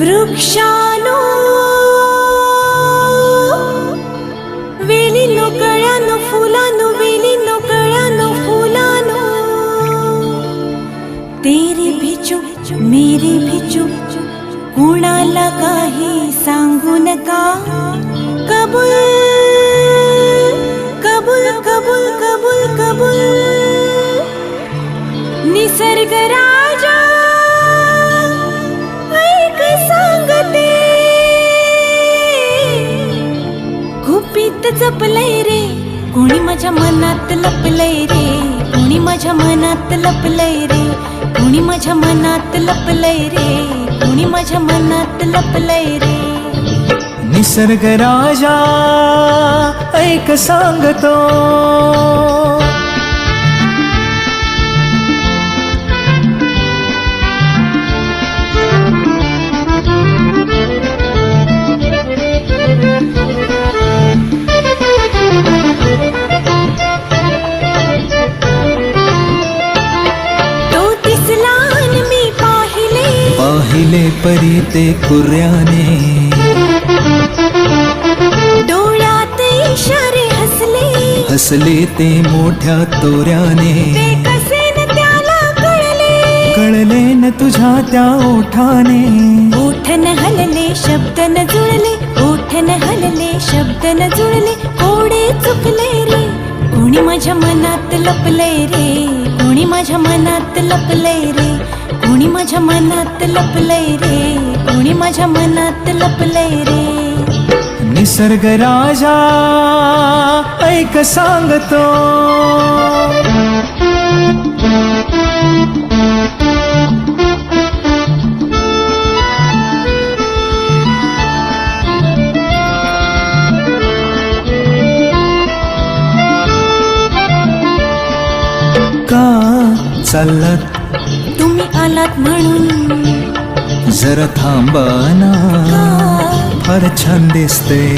वृक्षानो वेलीनो कळ्यानो फुलानो वेलीनो कळ्यानो फुलानो तेरी भी चूप मेरी भी कुणाला काही सांगू नका. कबूल कबूल कबूल कबूल कबूल निसर्गरा गीत जपलंय रे. कोणी माझ्या मनात लपलंय रे. कोणी माझ्या मनात लपलंय रे. कोणी माझ्या मनात लपलंय रे. कोणी माझ्या मनात लपलंय रे. निसर्ग राजा ऐक सांगतो. पाहिले परी ते कुर्याने. डोळ्यात इशारे हसले. हसले ते मोठ्या तोऱ्याने. कळले न तुझ्या त्या ओठाने. ओठन हलले शब्द न जुळले. ओठन हलले शब्द न जुळले. कोडे चुकले रे. कोणी माझ्या मनात लपले रे. कोणी माझ्या मनात लपलंय रे? कोणी माझ्या मनात लपलंय रे? कोणी माझ्या मनात लपलंय रे? निसर्ग राजा ऐक सांगतो. का चाललात. तुम्ही आलात म्हणून. जरा थांबा ना. फार छान दिसते.